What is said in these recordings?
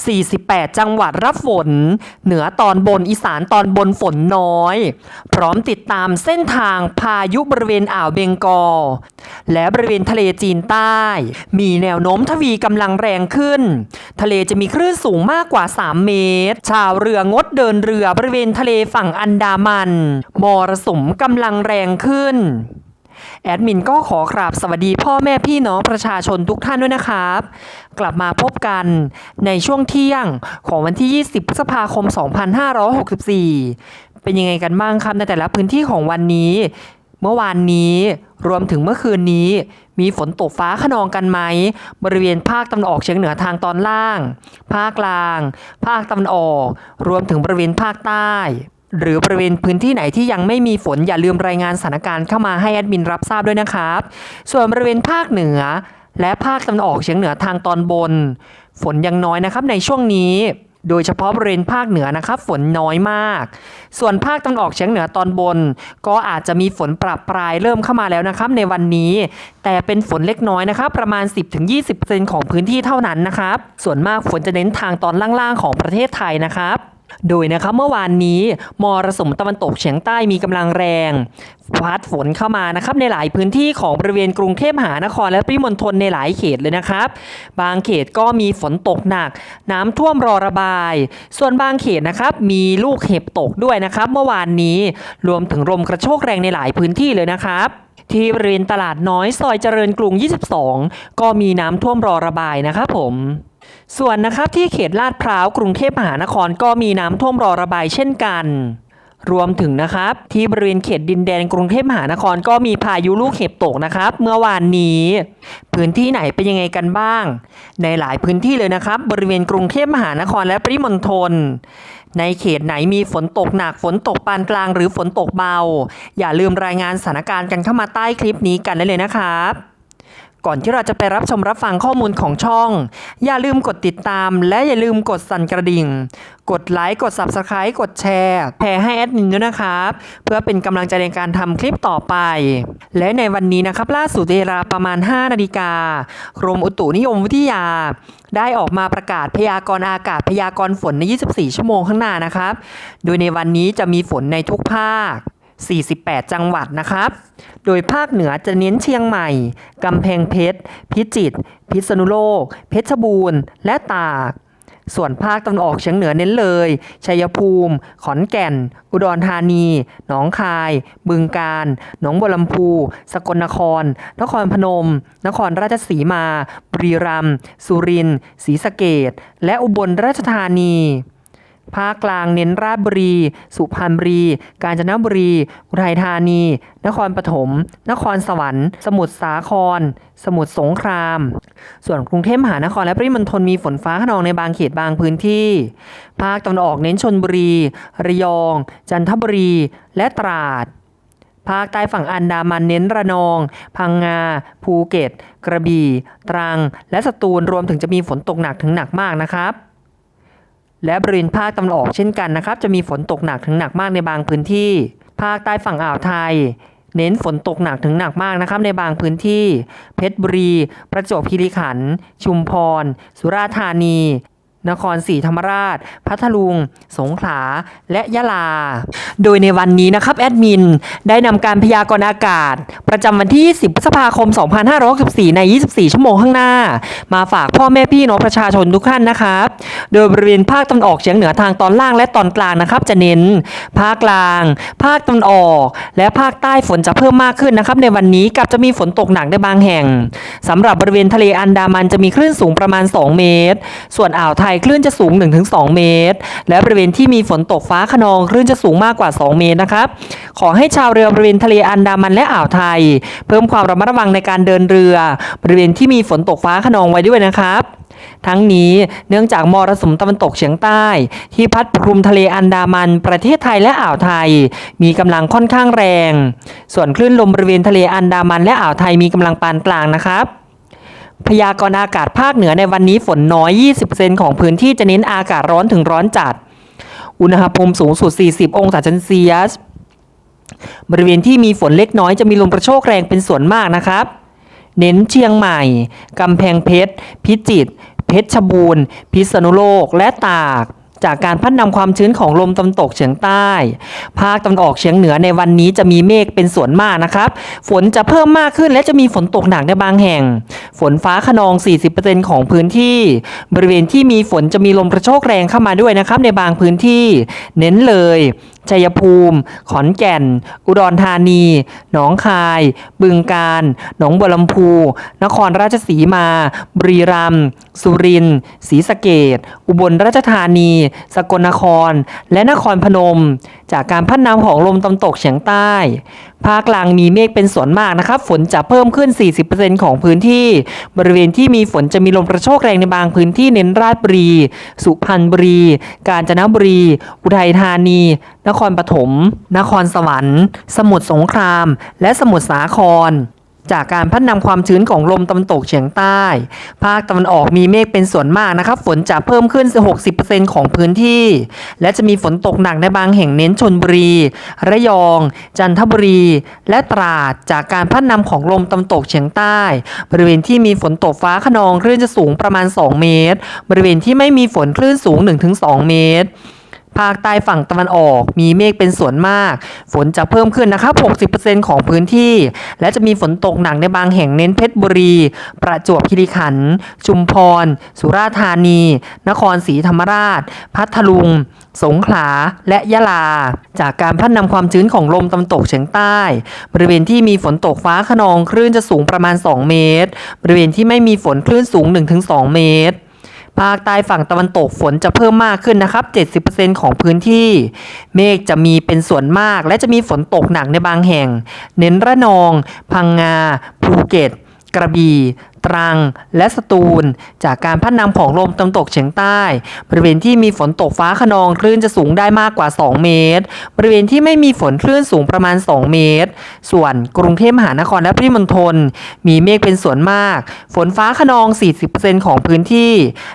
48 จังหวัดรับฝน เหนือตอนบนอีสานตอนบนฝนน้อย พร้อมติดตามเส้นทางพายุบริเวณอ่าวเบงกอล และบริเวณทะเลจีนใต้ มีแนวโน้มทวีกำลังแรงขึ้น ทะเลจะมีคลื่นสูงมากกว่า 3 เมตร ชาวเรืองดเดินเรือบริเวณทะเลฝั่งอันดามัน มรสุมกำลังแรงขึ้น แอดมินก็ขอกราบสวัสดีพ่อแม่พี่น้องประชาชนทุกท่านด้วยนะครับ กลับมาพบกันในช่วงเที่ยงของวันที่ 20 พฤษภาคม 2564 เป็นยังไงกันบ้างครับในแต่ละพื้นที่ของวันนี้ เมื่อวานนี้รวมถึงเมื่อคืนนี้ มีฝนตกฟ้าขนองกันไหม บริเวณภาคตะวันออกเฉียงเหนือทางตอนล่าง ภาคกลาง ภาคตะวันออก รวมถึงบริเวณภาคใต้ หรือบริเวณพื้นที่ไหนที่ยังไม่มีฝนอย่าลืมรายงานสถานการณ์เข้ามาให้แอดมินรับทราบด้วยนะครับ ส่วนบริเวณภาคเหนือ และภาคตะวันออกเฉียงเหนือทางตอนบน ฝนยังน้อยนะครับในช่วงนี้ โดยเฉพาะบริเวณภาคเหนือนะครับ ฝนน้อยมาก ส่วนภาคตะวันออกเฉียงเหนือตอนบน ก็อาจจะมีฝนปรับปรายเริ่มเข้ามาแล้วนะครับ ในวันนี้ แต่เป็นฝนเล็กน้อยนะครับ ประมาณ 10-20%ของพื้นที่เท่านั้นนะครับ ส่วนมากฝนจะเน้นทางตอนล่างๆของประเทศไทยนะครับ โดยนะครับเมื่อวานนี้มรสุมตะวันตกเฉียงใต้มีกำลังแรงพัดฝนเข้ามานะครับในหลายพื้นที่ของบริเวณกรุงเทพมหานครและปริมณฑลในหลายเขตเลยนะครับ บางเขตก็มีฝนตกหนัก น้ำท่วมรอระบาย ส่วนบางเขตนะครับมีลูกเห็บตกด้วยนะครับ เมื่อวานนี้รวมถึงลมกระโชกแรงในหลายพื้นที่เลยนะครับที่บริเวณตลาดน้อยซอยเจริญกรุง 22 ก็มีน้ำท่วมรอระบายนะครับผม ส่วนนะครับที่เขตลาดพร้าวกรุงเทพมหานครก็มีน้ำท่วมรอระบายเช่นกัน รวมถึงนะครับที่บริเวณเขตดินแดนกรุงเทพมหานครก็มีพายุลูกเห็บตกนะครับ เมื่อวานนี้ พื้นที่ไหนเป็นยังไงกันบ้าง ในหลายพื้นที่เลยนะครับ บริเวณกรุงเทพมหานครและปริมณฑลในเขตไหนมีฝนตกหนักฝนตกปานกลางหรือฝนตกเบา อย่าลืมรายงานสถานการณ์กันเข้ามาใต้คลิปนี้กันได้เลยนะครับ ก่อนที่เราจะไปรับชมรับฟังข้อมูลของช่อง อย่าลืมกดติดตาม และอย่าลืมกดสั่นกระดิ่ง กดไลค์ กด Subscribe กดแชร์ แชร์ให้แอดมินด้วยนะครับ เพื่อเป็นกำลังใจในการทำคลิปต่อไป และในวันนี้นะครับล่าสุดเวลาประมาณ 5 นาฬิกากรมอุตุนิยมวิทยา ได้ออกมาประกาศพยากรณ์อากาศพยากรณ์ฝนใน 24 ชั่วโมงข้างหน้านะครับ โดยในวันนี้จะมีฝนในทุกภาค 48 จังหวัดนะครับ โดยภาคเหนือจะเน้นเชียงใหม่ กำแพงเพชร พิจิตร พิษณุโลก เพชรบูรณ์ และตาก ส่วนภาคตะวันออกเฉียงเหนือเน้นเลย ชัยภูมิ ขอนแก่น อุดรธานี หนองคาย บึงกาฬ หนองบัวลำพู สกลนคร นครพนม นครราชสีมา บุรีรัมย์ สุรินทร์ ศรีสะเกษและอุบลราชธานี ภาคกลางเน้นราชบุรี สุพรรณบุรี กาญจนบุรี อุทัยธานี นครปฐม นครสวรรค์ สมุทรสาคร สมุทรสงคราม ส่วนกรุงเทพมหานครและปริมณฑลมีฝนฟ้าขนองในบางเขตบางพื้นที่ ภาคตะวันออกเน้นชนบุรี ระยอง จันทบุรี และตราดภาคใต้ฝั่งอันดามันเน้นระนอง พังงา ภูเก็ต กระบี่ ตรัง และสตูลรวมถึงจะมีฝนตกหนักถึงหนักมากนะครับ และบริเวณภาคตะวันออกเช่นกันนะครับ จะมีฝนตกหนักถึงหนักมากในบางพื้นที่ ภาคใต้ฝั่งอ่าวไทย เน้นฝนตกหนักถึงหนักมากนะครับ ในบางพื้นที่ เพชรบุรี ประจวบคีรีขันธ์ชุมพร สุราษฎร์ธานี นครศรีธรรมราช พัทลุง สงขลา และยะลา โดยในวันนี้นะครับแอดมินได้นำการพยากรณ์อากาศ ประจำวันที่ 10 พฤษภาคม 2564 ใน 24 ชั่วโมงข้างหน้า มาฝากพ่อแม่พี่น้องประชาชนทุกท่านนะครับ โดยบริเวณภาคตะวันออกเฉียงเหนือทางตอนล่างและตอนกลางนะครับ จะเน้น ภาคกลาง ภาคตะวันออก และภาคใต้ฝนจะเพิ่มมากขึ้นนะครับในวันนี้กับจะมีฝนตกหนักในบางแห่งสำหรับบริเวณทะเลอันดามันจะมีคลื่นสูงประมาณ 2 เมตร ส่วนอ่าวไทยคลื่นจะสูง 1-2 เมตร และบริเวณที่มีฝนตกฟ้าขนองคลื่นจะสูงมากกว่า 2 เมตรนะครับ ขอให้ชาวเรือบริเวณทะเลอันดามันและอ่าวไทย เพิ่มความระมัดระวังในการเดินเรือ บริเวณที่มีฝนตกฟ้าขนองไว้ด้วยนะครับทั้งนี้เนื่องจากมรสุมตะวันตกเฉียงใต้ ที่พัดปกคลุมทะเลอันดามัน ประเทศไทยและอ่าวไทย มีกำลังค่อนข้างแรง ส่วนคลื่นลมบริเวณทะเลอันดามันและอ่าวไทยมีกำลังปานกลางนะครับ พยากรณ์อากาศภาคเหนือในวันนี้ฝนน้อย 20%ของพื้นที่จะเน้นอากาศร้อนถึงร้อนจัด อุณหภูมิสูงสุด 40 องศาเซนเซียส บริเวณที่มีฝนเล็กน้อยจะมีลมกระโชกแรงเป็นส่วนมากนะครับ เน้นเชียงใหม่ กำแพงเพชร พิจิตร เพเพชรบูรณ์ พิษณุโลก และตาก จากการพัดนำความชื้นของลมตะวันตกเฉียงใต้ ภาคตะวันออกเฉียงเหนือในวันนี้จะมีเมฆเป็นส่วนมากนะครับ ฝนจะเพิ่มมากขึ้นและจะมีฝนตกหนักในบางแห่ง ฝนฟ้าขนอง 40%ของพื้นที่ บริเวณที่มีฝนจะมีลมกระโชกแรงเข้ามาด้วยนะครับในบางพื้นที่ เน้นเลย ชัยภูมิ ขอนแก่น อุดรธานี หนองคาย บึงกาฬ หนองบัวลำพู นครราชสีมา บุรีรัมย์ สุรินทร์ ศรีสะเกดอุบลราชธานี สกลนคร และนครพนม จากการพัดนำของลมตะวันตกเฉียงใต้ ภาคกลางมีเมฆเป็นส่วนมากนะครับ ฝนจะเพิ่มขึ้น 40%ของพื้นที่ บริเวณที่มีฝนจะมีลมกระโชกแรงในบางพื้นที่เน้นราชบุรี สุพรรณบุรี กาญจนบุรี อุทัยธานีนครปฐม นครสวรรค์ สมุทรสงคราม และสมุทรสาคร จากการพัดนำความชื้นของลมตะวันตกเฉียงใต้ ภาคตะวันออกมีเมฆเป็นส่วนมากนะครับ ฝนจะเพิ่มขึ้น 60%ของพื้นที่ และจะมีฝนตกหนักในบางแห่งเน้นชนบุรี ระยอง จันทบุรี และตราด จากการพัดนำของลมตะวันตกเฉียงใต้ บริเวณที่มีฝนตกฟ้าขนองคลื่นจะสูงประมาณ 2 เมตร บริเวณที่ไม่มีฝนคลื่นสูง 1-2 เมตร ภาคใต้ฝั่งตะวันออก มีเมฆเป็นส่วนมาก ฝนจะเพิ่มขึ้นนะครับ 60%ของพื้นที่ และจะมีฝนตกหนักในบางแห่งเน้นเพชรบุรี ประจวบคีรีขันธ์ชุมพร สุราษฎร์ธานี นครศรีธรรมราช พัทลุง สงขลา และยะลา จากการพัดนำความชื้นของลมตะวันตกเฉียงใต้ บริเวณที่มีฝนตกฟ้าขนองคลื่นจะสูงประมาณ 2 เมตร บริเวณที่ไม่มีฝนคลื่นสูง 1-2 เมตร ภาคใต้ฝั่งตะวันตกฝนจะเพิ่มมากขึ้นนะครับ 70%ของพื้นที่ เมฆจะมีเป็นส่วนมาก และจะมีฝนตกหนักในบางแห่ง เน้นระนอง พังงา ภูเก็ต กระบี่ ตรัง และสตูล จากการพัดนำของลมตะวันตกเฉียงใต้ บริเวณที่มีฝนตกฟ้าขนองคลื่นจะสูงได้มากกว่า 2 เมตร บริเวณที่ไม่มีฝนคลื่นสูงประมาณ 2 เมตร ส่วนกรุงเทพมหานครและปริมณฑลมีเมฆเป็นส่วนมาก ฝนฟ้าขนอง 40%ของพื้นที่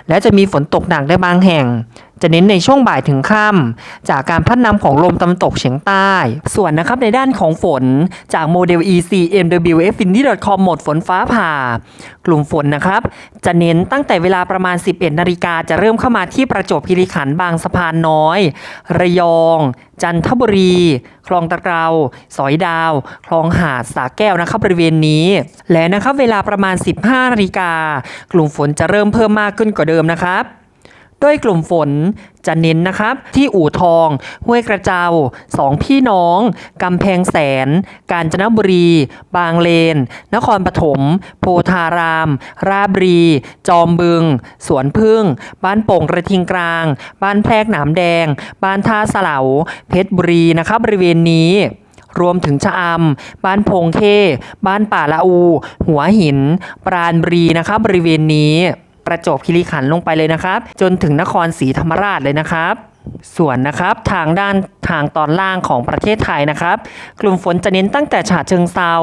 และจะมีฝนตกหนักได้บางแห่ง จะเน้นในช่วงบ่ายถึงค่ำจากการพัดนำของลมตะวันตกเฉียงใต้ ส่วนนะครับในด้านของฝนจากโมเดล EC MW f i n i t y c o m หมดฝนฟ้าผ่า กลุ่มฝนนะครับ จะเน้นตั้งแต่เวลาประมาณ 11นาฬิกาจะเริ่มเข้ามาที่ประจวบคีรีขันธ์บางสะพานน้อย ระยอง จันทบุรี คลองตะเกาสอยดาว คลองหาดสาแก้วนะครับบริเวณนี้ และนะครับเวลาประมาณ 15นาฬิกากลุ่มฝนจะเริ่มเพิ่มมากขึ้นกว่าเดิมนะครับ โดยกลุ่มฝนจะเน้นนะครับ ที่อู่ทอง ห้วยกระเจ้าสองพี่น้อง กำแพงแสน กาญจนบุรี บางเลน นครปฐมโพธาราม ราบรี จอมบึง สวนพึ่ง บ้านโป่งกระทิงกลาง บ้านแพรกหนามแดง บ้านท่าสลาเพชรบุรีนะครับบริเวณนี้รวมถึงชะอำ บ้านพงเข้บ้านป่าละอู หัวหิน ปราณบุรีนะครับบริเวณนี้ ประจวบคีรีขันธ์ลงไปเลยนะครับ จนถึงนครศรีธรรมราชเลยนะครับส่วนนะครับทางด้านทางตอนล่างของประเทศไทยนะครับ กลุ่มฝนจะเน้นตั้งแต่ฉะเชิงเซา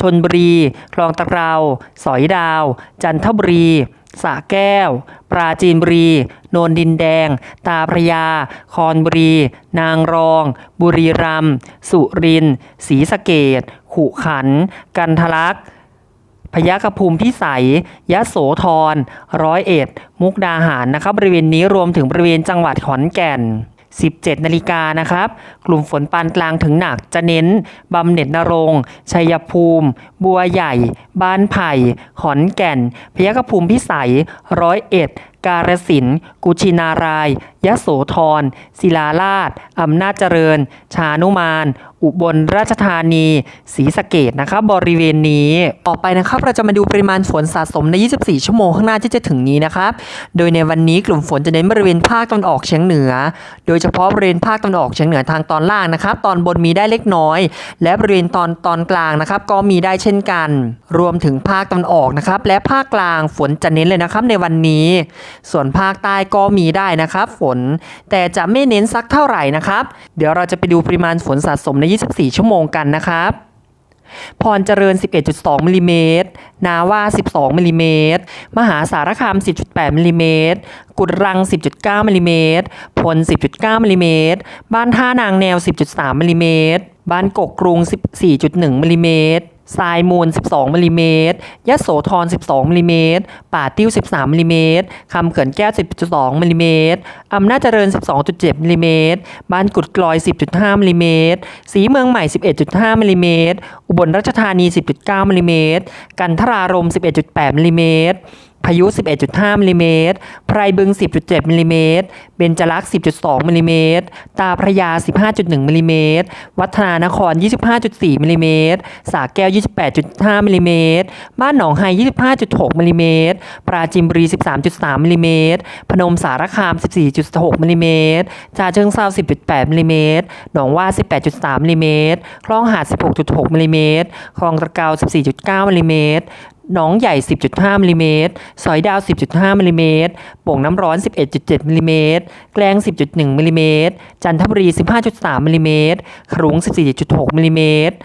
ชนบุรี คลองตะเกราสอยดาว จันทบุรีสะแก้ว ปราจีนบุรี โนนดินแดง ตาพระยา คอนบุรี นางรอง บุรีรัมย์สุรินทร์ศรีสะเกดขุขัน กันทะลัก พยัคฆภูมิพิสัย ยะโสธร ร้อยเอ็ด มุกดาหารนะครับ บริเวณนี้รวมถึงบริเวณจังหวัดขอนแก่น 17 นาฬิกานะครับ กลุ่มฝนปานกลางถึงหนักจะเน้นบำเหน็จนรงชัยภูมิ บัวใหญ่ บ้านไผ่ ขอนแก่น พยัคฆภูมิพิสัย ร้อยเอ็ด กาฬสินธุ์กุชินารายยโสธร ศิลาราชอำนาจเจริญ ชานุมาน อุบลราชธานีศรีสะเกดนะครับบริเวณนี้ต่อไปนะครับ เราจะมาดูปริมาณฝนสะสมใน 24 ชั่วโมงข้างหน้าที่จะถึงนี้นะครับ โดยในวันนี้กลุ่มฝนจะเน้นบริเวณภาคตะวันออกเฉียงเหนือ โดยเฉพาะบริเวณภาคตะวันออกเฉียงเหนือทางตอนล่างนะครับ ตอนบนมีได้เล็กน้อย และบริเวณตอนตอนกลางนะครับ ก็มีได้เช่นกัน รวมถึงภาคตะวันออกนะครับ และภาคกลางฝนจะเน้นเลยนะครับในวันนี้ ส่วนภาคใต้ก็มีได้นะครับ ฝนแต่จะไม่เน้นสักเท่าไหร่นะครับ เดี๋ยวเราจะไปดูปริมาณฝนสะสมใน24 ชั่วโมงกันนะครับ พรเจริญ 11.2มิลลิเมตร นาว่า 12มิลลิเมตร มหาสารคาม 10.8มิลลิเมตร กุดรัง 10.9มิลลิเมตร พล 10.9มิลลิเมตร บ้านท่านางแนว 10.3มิลลิเมตร บ้านกกกรุง 14.1มิลลิเมตร ทรายมูล 12มิลลิเมตรยโสธร 12มิลลิเมตรป่าติ้ว 13มิลลิเมตรคำเขื่อนแก้ว 10.2มิลลิเมตรอำนาจเจริญ 12.7มิลลิเมตรบ้านกุดกลอย 10.5มิลลิเมตรสีเมืองใหม่ 11.5มิลลิเมตรอุบลราชธานี 10.9มิลลิเมตรกันทรารม 11.8มิลลิเมตร พายุ 11.5มิลลิเมตรไพรบึง 10.7มิลลิเมตรเบญจลักษณ์10.2มิลลิเมตรตาพระยา 15.1มิลลิเมตรวัฒนานคร 25.4มิลลิเมตรสาแก้ว 28.5มิลลิเมตรบ้านหนองไฮ 25.6มิลลิเมตรปราจินบุรี 13.3มิลลิเมตรพนมสารคาม 14.6มิลลิเมตรจาเชิงเซา10.8มิลลิเมตรหนองว่า 18.3มิลลิเมตรคลองหาด 16.6มิลลิเมตรคลองตะเกา 14.9มิลลิเมตร หนองใหญ่ 10.5 มิลลิเมตร สอยดาว 10.5 มิลลิเมตร โป่งน้ำร้อน 11.7 มิลลิเมตร แกลง 10.1 มิลลิเมตร จันทบุรี 15.3 มิลลิเมตรขลุง 14.6 มิลลิเมตร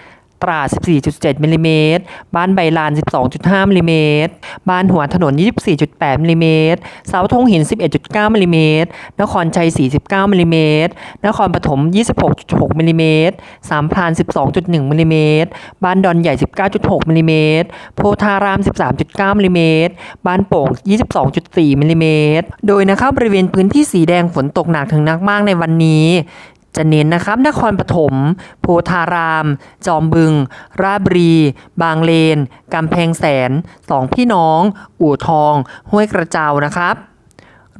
ตราด 14.7มิลลิเมตรบ้านใบลาน 12.5มิลลิเมตรบ้านหัวถนน 24.8มิลลิเมตรเสาธงหิน 11.9มิลลิเมตรนครชัย 49มิลลิเมตรนครปฐม 26.6มิลลิเมตรสามพราน 12.1มิลลิเมตรบ้านดอนใหญ่ 19.6มิลลิเมตรโพธาราม 13.9มิลลิเมตรบ้านโป่ง 22.4มิลลิเมตรโดยนะครับบริเวณพื้นที่สีแดงฝนตกหนักถึงหนักมากในวันนี้ จะเน้นนะครับนครปฐมโพธาราม จอมบึง ราบรี บางเลนกำแพงแสนสองพี่น้อง อู่ทอง ห้วยกระเจ้านะครับ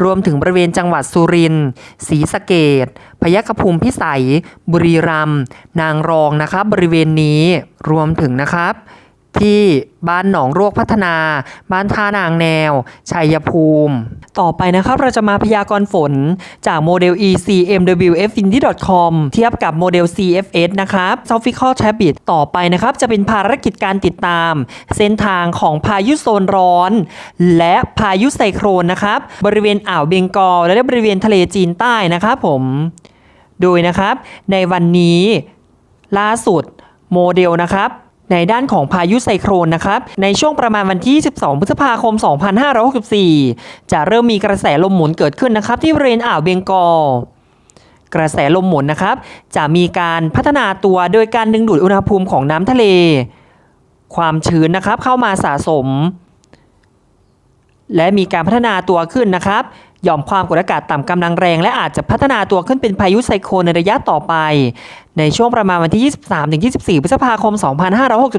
รวมถึงบริเวณจังหวัดสุรินทร์ศรีสะเกดพยัคฆภูมิพิสัย บุรีรัมย์นางรองนะครับบริเวณนี้รวมถึงนะครับ ที่บ้านหนองรวกพัฒนา บ้านท่านางแนว ชัยภูมิ ต่อไปนะครับเราจะมาพยากรณ์ฝนจากโมเดล ECMWFindy.com เทียบกับโมเดล CFS นะครับ s o p h i c a l Chabit ต่อไปนะครับจะเป็นภารกิจการติดตาม เส้นทางของพายุโซนร้อน และพายุไซโครนนะครับ บริเวณอ่าวเบงกอลและบริเวณทะเลจีนใต้นะครับผม โดยนะครับในวันนี้ล่าสุดโมเดลนะครับ ในด้านของพายุไซโครนนะครับ ในช่วงประมาณวันที่ 22 พฤษภาคม 2564 จะเริ่มมีกระแสลมหมุนเกิดขึ้นนะครับ ที่บริเวณอ่าวเบงกอลกระแสลมหมุนนะครับ จะมีการพัฒนาตัวโดยการดึงดูดอุณหภูมิของน้ำทะเล ความชื้นนะครับเข้ามาสะสม และมีการพัฒนาตัวขึ้นนะครับ หย่อมความกดอากาศต่ำกำลังแรงและอาจจะพัฒนาตัวขึ้นเป็นพายุไซโคลในระยะต่อไป ในช่วงประมาณวันที่ 23-24 พฤษภาคม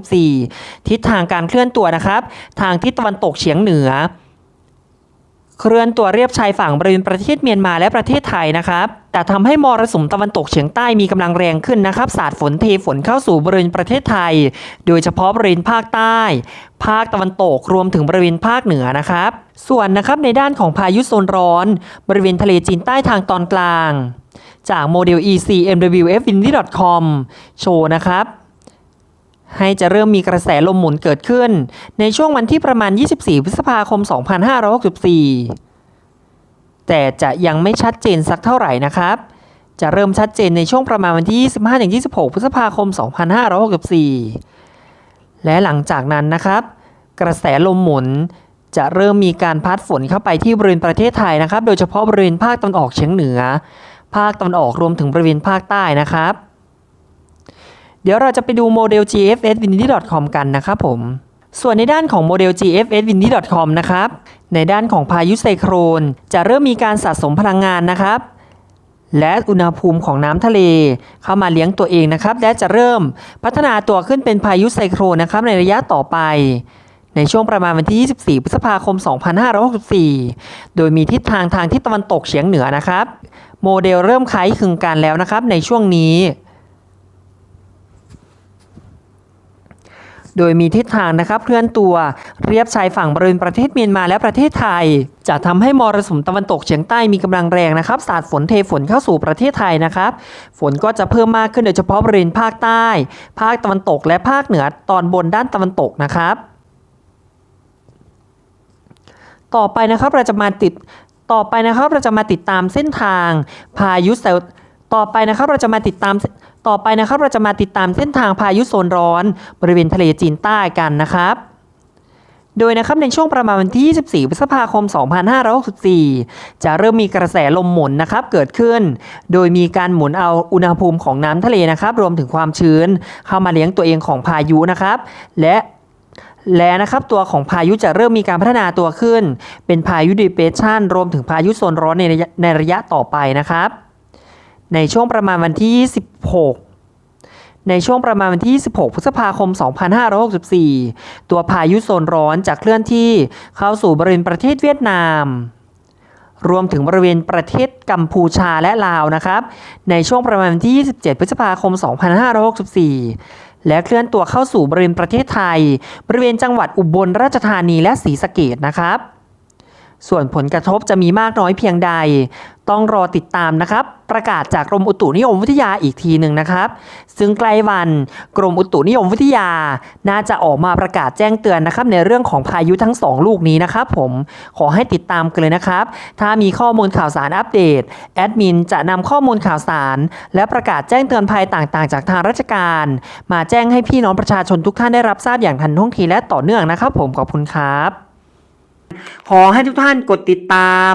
2564 ทิศทางการเคลื่อนตัวนะครับ ทางทิศตะวันตกเฉียงเหนือ เคลื่อนตัวเรียบชายฝั่งบริเวณประเทศเมียนมาและประเทศไทยนะครับ แต่ทำให้มรสุมตะวันตกเฉียงใต้มีกำลังแรงขึ้นนะครับ สาดฝนเทฝนเข้าสู่บริเวณประเทศไทย โดยเฉพาะบริเวณภาคใต้ ภาคตะวันตกรวมถึงบริเวณภาคเหนือนะครับ ส่วนนะครับในด้านของพายุโซนร้อน บริเวณทะเลจีนใต้ทางตอนกลาง จากโมเดล ECMWFindy.com โชว์นะครับ ให้จะเริ่มมีกระแสลมหมุนเกิดขึ้น ในช่วงวันที่ประมาณ 24 พฤษภาคม 2564 แต่จะยังไม่ชัดเจนสักเท่าไหร่นะครับ จะเริ่มชัดเจนในช่วงประมาณวันที่ 25-26 พฤษภาคม 2564 และหลังจากนั้นนะครับ กระแสลมหมุนจะเริ่มมีการพัดฝนเข้าไปที่บริเวณประเทศไทยนะครับ โดยเฉพาะบริเวณภาคตะวันออกเฉียงเหนือ ภาคตะวันออกรวมถึงบริเวณภาคใต้นะครับ เดี๋ยวเราจะไปดูโมเดล GFSWindy.com กันนะครับผม ส่วนในด้านของโมเดล GFSWindy.com นะครับ ในด้านของพายุไซโครน จะเริ่มมีการสะสมพลังงานนะครับ และอุณหภูมิของน้ำทะเล เข้ามาเลี้ยงตัวเองนะครับ และจะเริ่มพัฒนาตัวขึ้นเป็นพายุไซโครนนะครับ ในระยะต่อไปในช่วงประมาณวันที่ 24 พฤษภาคม 2564 โดยมีทิศทางทางทิศตะวันตกเฉียงเหนือนะครับ โมเดลเริ่มคล้ายคลึงกันแล้วนะครับในช่วงนี้ โดยมีทิศทางนะครับเคลื่อนตัวเรียบชายฝั่งบริเวณประเทศเมียนมาและประเทศไทย จะทำให้มรสุมตะวันตกเฉียงใต้มีกำลังแรงนะครับสาดฝนเทฝนเข้าสู่ประเทศไทยนะครับ ฝนก็จะเพิ่มมากขึ้นโดยเฉพาะบริเวณภาคใต้ ภาคตะวันตกและภาคเหนือตอนบนด้านตะวันตกนะครับ ต่อไปนะครับเราจะมาติดต่อไปนะครับเราจะมาติดตามเส้นทางพายุเซลต่อไปนะครับเราจะมาติดตาม ต่อไปนะครับเราจะมาติดตามเส้นทางพายุโซนร้อน บริเวณทะเลจีนใต้กันนะครับโดยนะครับในช่วงประมาณวันที่ 24 พฤษภาคม 2564 จะเริ่มมีกระแสลมหมุนนะครับเกิดขึ้น โดยมีการหมุนเอาอุณหภูมิของน้ำทะเลนะครับ รวมถึงความชื้น เข้ามาเลี้ยงตัวเองของพายุนะครับ และและนะครับตัวของพายุจะเริ่มมีการพัฒนาตัวขึ้น เป็นพายุดิเปรสชันรวมถึงพายุโซนร้อนในในระยะต่อไปนะครับ ในช่วงประมาณวันที่16ในช่วงประมาณวันที่16พฤษภาคม 2564 ตัวพายุโซนร้อนจะเคลื่อนที่เข้าสู่บริเวณประเทศเวียดนาม รวมถึงบริเวณประเทศกัมพูชาและลาวนะครับ ในช่วงประมาณวันที่ 27 พฤษภาคม 2564และเคลื่อนตัวเข้าสู่บริเวณประเทศไทย บริเวณจังหวัดอุบลราชธานีและศรีสะเกดนะครับ ส่วนผลกระทบจะมีมากน้อยเพียงใดต้องรอติดตามนะครับ ประกาศจากกรมอุตุนิยมวิทยาอีกทีหนึ่งนะครับ ซึ่งใกล้วันกรมอุตุนิยมวิทยา น่าจะออกมาประกาศแจ้งเตือนนะครับ ในเรื่องของพายุทั้งสองลูกนี้นะครับ ผมขอให้ติดตามกันเลยนะครับ ถ้ามีข้อมูลข่าวสารอัปเดตแอดมินจะนำข้อมูลข่าวสาร และประกาศแจ้งเตือนภัยต่างๆ จากทางราชการ มาแจ้งให้พี่น้องประชาชนทุกท่านได้รับทราบอย่างทันท่วงทีและต่อเนื่องนะครับ ผมขอบคุณครับ ขอให้ทุกท่านกดติดตาม